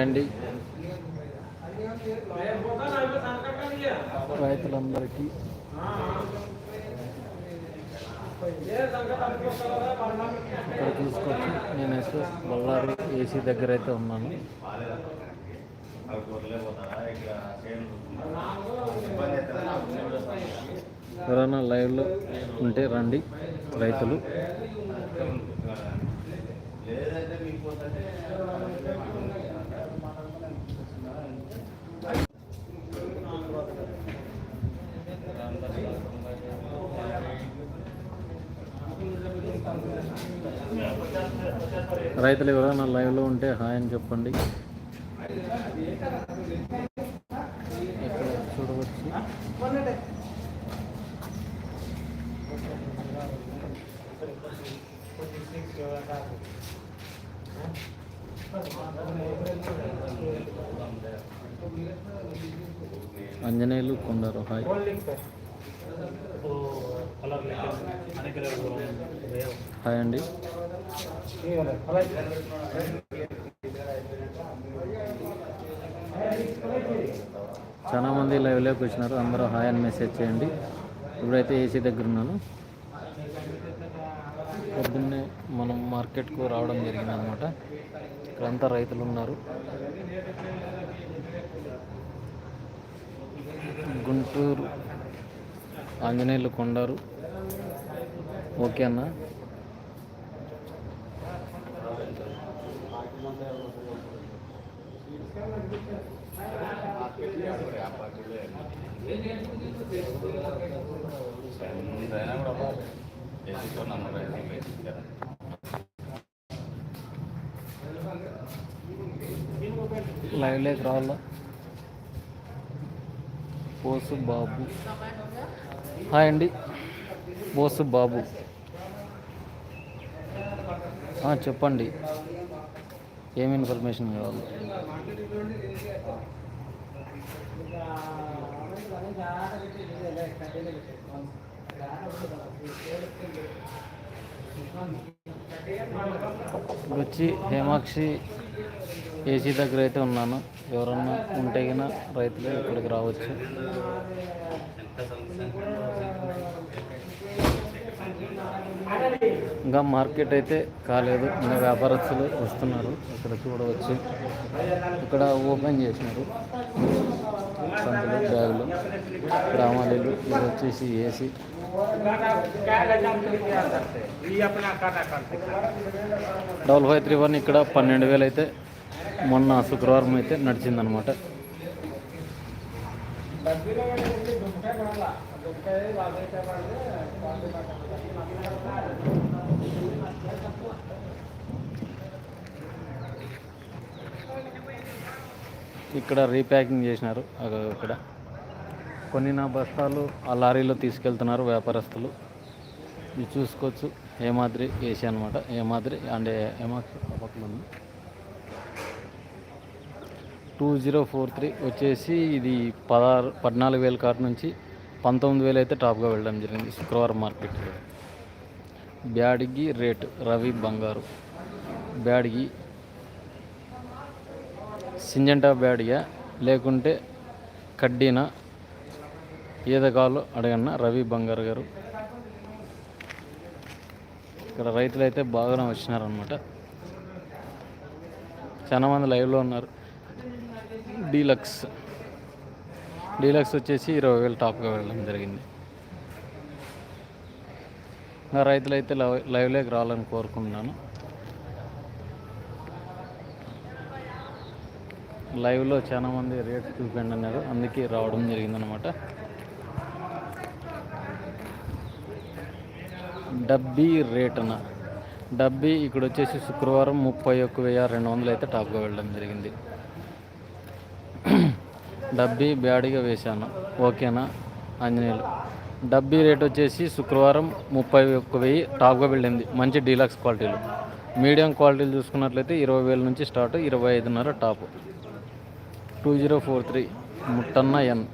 అండి. రైతులందరికీ. ఇక్కడ నేను బళ్ళారి ఏసీ దగ్గర అయితే ఉన్నాను. ఎవరైనా లైవ్లో ఉంటే రండి రైతులు. రైతులు ఎవరైనా లైవ్లో ఉంటే హాయ్ అని చెప్పండి. అంజనేయులు కొండరు. హాయ్. హాయ్ అండి. చాలా మంది లైవ్లోకి వచ్చినారు. అందరూ హాయ్ అని మెసేజ్ చేయండి. ఇప్పుడైతే ఏసీ దగ్గర ఉన్నాను. పొద్దున్నే మనం మార్కెట్కు రావడం జరిగింది అనమాట ఇక్కడంతా రైతులు ఉన్నారు. గుంటూరు ఆంజనేయులు కొండారు. ఓకే అన్న. లైవ్లోకి రావాలా? బోసు బాబు. హాయ్ అండి. బోసు బాబు. చెప్పండి. ఏమి ఇన్ఫర్మేషన్ కావాలి? ఇప్పుడు వచ్చి హేమాక్షి ఏసీ దగ్గర అయితే ఉన్నాను. ఎవరన్నా ఉంటే గిన రైతులు ఇక్కడికి రావచ్చు. ఇంకా మార్కెట్ అయితే కాలేదు. ఇంకా వ్యాపారస్తులు వస్తున్నారు. ఇక్కడ చూడవచ్చు. ఇక్కడ ఓపెన్ చేసినారు. సందులు బ్యాగులు గ్రామాలీలు ఇది వచ్చేసి AC double five three one ఇక్కడ పన్నెండు వేలు అయితే మొన్న శుక్రవారం అయితే నడిచిందనమాట ఇక్కడ రీప్యాకింగ్ చేసినారు. ఇక్కడ. కొన్ని నా బస్తాలు ఆ లారీలో తీసుకెళ్తున్నారు వ్యాపారస్తులు. ఇది చూసుకోవచ్చు. ఏమాద్రి ఏసీ అనమాట ఏమాద్రి అంటే ఏమాక్షి పక్కన ఉంది. టూ జీరో ఫోర్ త్రీ వచ్చేసి ఇది పదహారు పద్నాలుగు వేల కార్ నుంచి పంతొమ్మిది వేలు అయితే టాప్గా వెళ్ళడం జరిగింది శుక్రవారం మార్కెట్లో బ్యాడ్గి రేట్ రవి బంగారు. బ్యాడ్గి సింజంటా బ్యాడ్గా లేకుంటే కడ్డీనా ఏదో కావాలో అడగన్న రవి బంగారు గారు. ఇక్కడ రైతులు అయితే బాగానే వచ్చినారనమాట చాలామంది లైవ్లో ఉన్నారు. డీలక్స్. డీలక్స్ వచ్చేసి ఇరవై వేలు టాప్గా వెళ్ళడం జరిగింది. నా రైతులు అయితే లైవ్ లైవ్లోకి రావాలని కోరుకుంటున్నాను. లైవ్లో చాలా మంది రేట్ చూపండి అన్నారు. అందుకే రావడం జరిగిందనమాట డబ్బీ రేట్ అన్న. డబ్బీ ఇక్కడ వచ్చేసి శుక్రవారం ముప్పై ఒక్క వెయ్యి రెండు వందలు అయితే టాప్గా వెళ్ళడం జరిగింది. డబ్బీ బ్యాడిగా వేశాను. ఓకేనా? ఆంజనేయులు. డబ్బీ రేట్ వచ్చేసి శుక్రవారం ముప్పై ఒక్క వెయ్యి టాప్గా వెళ్ళింది. మంచి డీలక్స్ క్వాలిటీలు. మీడియం క్వాలిటీలు చూసుకున్నట్లయితే ఇరవై వేల నుంచి స్టార్ట్ ఇరవై ఐదున్నర top. Two zero four three ముట్టన్న N.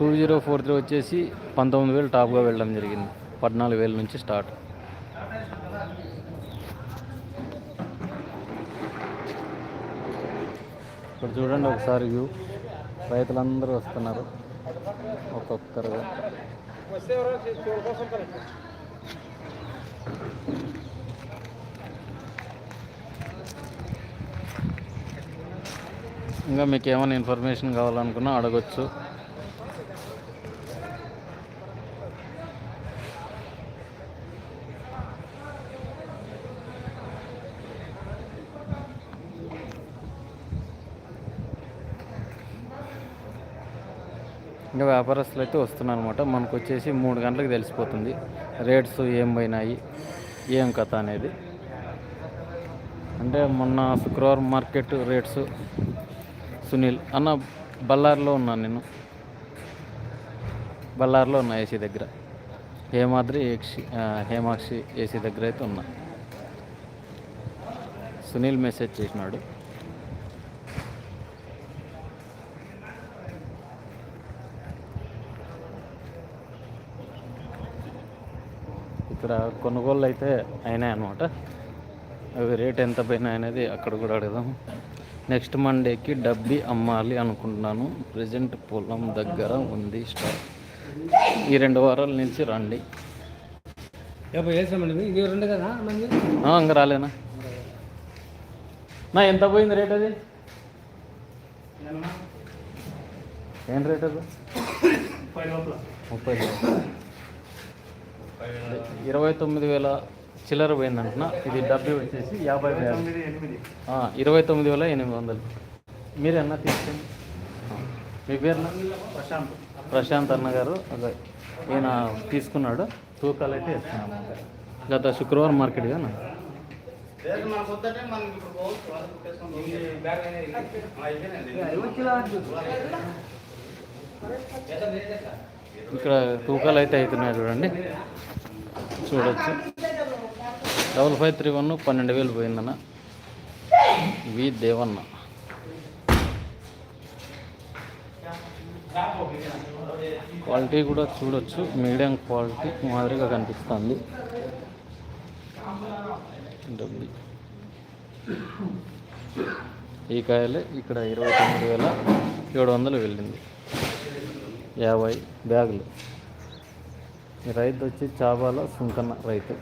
Two zero four three వచ్చేసి పంతొమ్మిది వేలు టాప్గా వెళ్ళడం జరిగింది. పద్నాలుగు వేల నుంచి స్టార్ట్. ఇక్కడ చూడండి ఒకసారి వ్యూ. రైతులందరూ వస్తున్నారు. ఒక్కొక్కరుగా ఇంకా మీకు ఏమైనా ఇన్ఫర్మేషన్ కావాలనుకున్నా అడగొచ్చు. ఇంకా వ్యాపారస్తులు అయితే వస్తున్నారు అనమాట మనకు వచ్చేసి మూడు గంటలకు తెలిసిపోతుంది. రేట్స్ ఏం పోయినాయి ఏం కథ అనేది. అంటే మొన్న శుక్రవారం మార్కెట్ రేట్స్ సునీల్ అన్న బళ్ళారిలో ఉన్నాను నేను. బళ్ళారిలో ఉన్నా ఏసీ దగ్గర. హేమాద్రి ఏక్షి హేమాక్షి ఏసీ దగ్గర అయితే ఉన్నా. సునీల్ మెసేజ్ చేసినాడు. ఇక్కడ కొనుగోళ్ళు అయితే అయినాయి అనమాట అవి రేట్ ఎంత పైన అనేది అక్కడ కూడా అడుగుదాం. నెక్స్ట్ మండేకి డబ్బి అమ్మాలి అనుకుంటున్నాను. ప్రజెంట్ పొలం దగ్గర ఉంది స్టాక్. ఈ రెండు వారాల నుంచి రండి. ఇంకా రాలేనా? నా ఎంత పోయింది రేట్ అది? ఏం రేట్ అది? ముప్పై. ఇరవై తొమ్మిది వేల చిల్లర పోయిందంటున్నా. ఇది డబ్బు వచ్చేసి యాభై వేలు. ఇరవై తొమ్మిది వేల ఎనిమిది వందలు. మీరేనా తీసుకెళ్ళి ఆ. మీ పేరు ప్రశాంత్. ప్రశాంత్ అన్న గారు. అదే ఈయన తీసుకున్నాడు. తూకాలు అయితే ఇస్తున్నాము గత శుక్రవారం మార్కెట్ కానీ ఇక్కడ తూకాలు అయితే అవుతున్నాయి చూడండి. చూడొచ్చు. డబల్ ఫైవ్ త్రీ వన్ పన్నెండు వేలు పోయిందన్న. వి దేవన్న. క్వాలిటీ కూడా చూడొచ్చు. మీడియం క్వాలిటీ మాదిరిగా కనిపిస్తుంది. డబ్బి ఈ కాయలే ఇక్కడ ఇరవై తొమ్మిది వేల ఏడు వందలు వెళ్ళింది. యాభై బ్యాగులు. ఈ రైతు వచ్చి చాబాల సుంకన్న రైతు.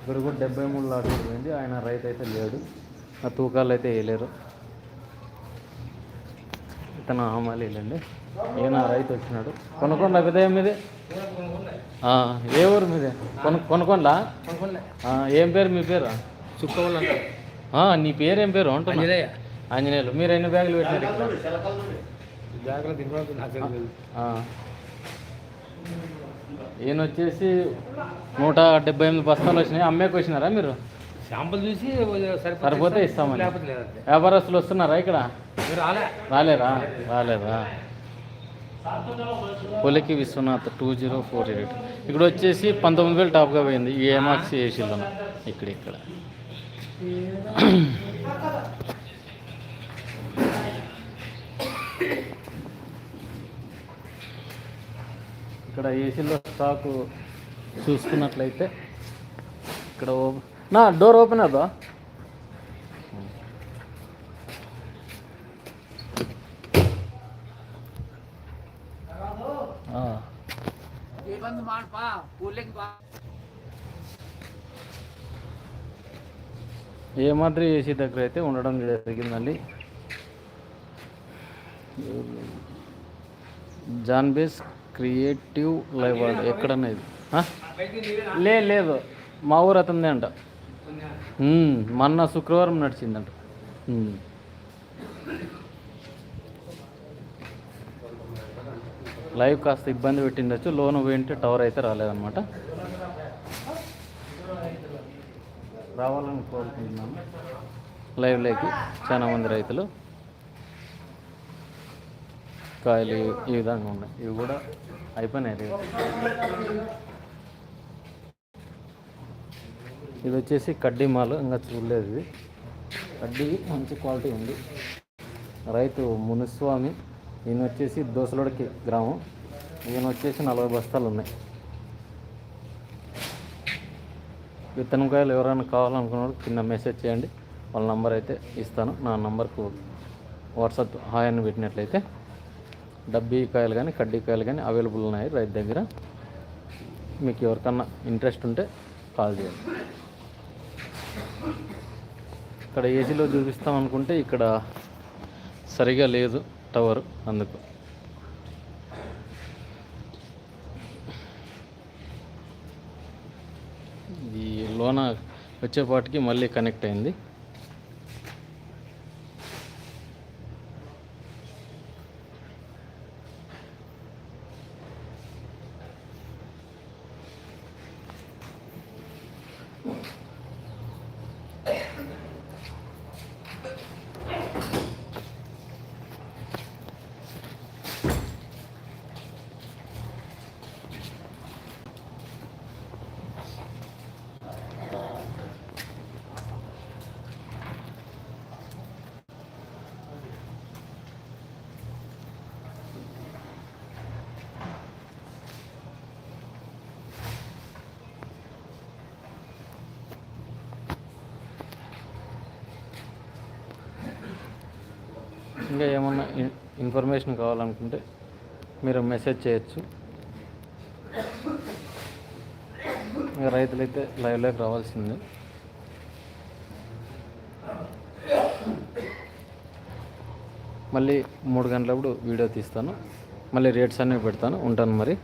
ఇక్కడ కూడా డెబ్బై మూడు లాట్లు పోయింది. ఆయన రైతు అయితే లేడు. ఆ తూకాలు అయితే వేయలేరు. ఇతను హమాలీలండి ఈయన రైతు వచ్చినాడు కొనుక్కోండి అభిదయం మీదే? ఏ ఊరు మీదే? కొను కొనుక్కోండా? ఏం పేరు మీ పేరు? చుక్కవాళ్ళు నీ పేరు ఏం పేరు? అంటున్నా. ఆంజనేయులు మీరు ఎన్ని బ్యాగులు పెట్టినారు ఈయన వచ్చేసి నూట డెబ్బై ఎనిమిది బస్తాలు వచ్చినాయి. అమ్మేకి వచ్చినారా మీరు? శాంపుల్ చూసి సరిపోతే ఇస్తామని. వ్యాపారస్తులు వస్తున్నారా ఇక్కడ? రాలేరా రాలేదా? పొలికి Vishwanath two zero four eight. ఇక్కడ వచ్చేసి పంతొమ్మిది వేలు టాప్గా పోయింది. ఈ ఏమాక్స్ ఏసీలో ఇక్కడ ఇక్కడ. ఇక్కడ ఏసీలో స్టాకు చూసుకున్నట్లయితే ఇక్కడ నా డోర్ ఓపెన్ అదా ఆ. ఏ మాదిరి ఏసీ దగ్గర అయితే ఉండడం జరిగిందండి జాన్బేస్ క్రియేటివ్ లైవ్ వార్డ్ ఎక్కడన్నా ఇది లే లేదు. మా ఊరు అతనిదే అంట. మొన్న శుక్రవారం నడిచిందంట. లైవ్ కాస్త ఇబ్బంది పెట్టిండొచ్చు. లోన్ పోయింటే టవర్ అయితే రాలేదన్నమాట. రావాలని కోరుకుంటున్నాను లైవ్లోకి చాలా మంది రైతులు. కాయలు ఈ విధంగా ఉన్నాయి. ఇవి కూడా అయిపోయినాయి ఇది వచ్చేసి కడ్డీ మాలు ఇంకా చూడలేదు ఇది. కడ్డీ మంచి క్వాలిటీ ఉంది. రైతు మునుస్వామి ఈయన వచ్చేసి దోసలోడికి గ్రామం. ఈయన వచ్చేసి నలభై బస్తాలు ఉన్నాయి. విత్తనకాయలు ఎవరైనా కావాలనుకున్నాడు కింద మెసేజ్ చేయండి. వాళ్ళ నంబర్ అయితే ఇస్తాను. నా నంబర్కు వాట్సాప్ హాయ్ అని పెట్టినట్లయితే డబ్బీ కాయలు కానీ కడ్డీ కాయలు కానీ అవైలబుల్ ఉన్నాయి రైతు దగ్గర. మీకు ఎవరికన్నా ఇంట్రెస్ట్ ఉంటే కాల్ చేయండి. ఇక్కడ ఏసీలో చూపిస్తాం అనుకుంటే ఇక్కడ సరిగా లేదు టవర్ అందుకు. ఈ లోన వచ్చేపాటికి మళ్ళీ కనెక్ట్ అయింది. ఇంకా ఏమన్నా ఇన్- ఇన్ఫర్మేషన్ కావాలనుకుంటే మీరు మెసేజ్ చేయొచ్చు. ఇంకా రైతులైతే లైవ్లోకి రావాల్సిందే. మళ్ళీ మూడు గంటలప్పుడు వీడియో తీస్తాను. మళ్ళీ రేట్స్ అన్నీ పెడతాను. ఉంటాను మరి.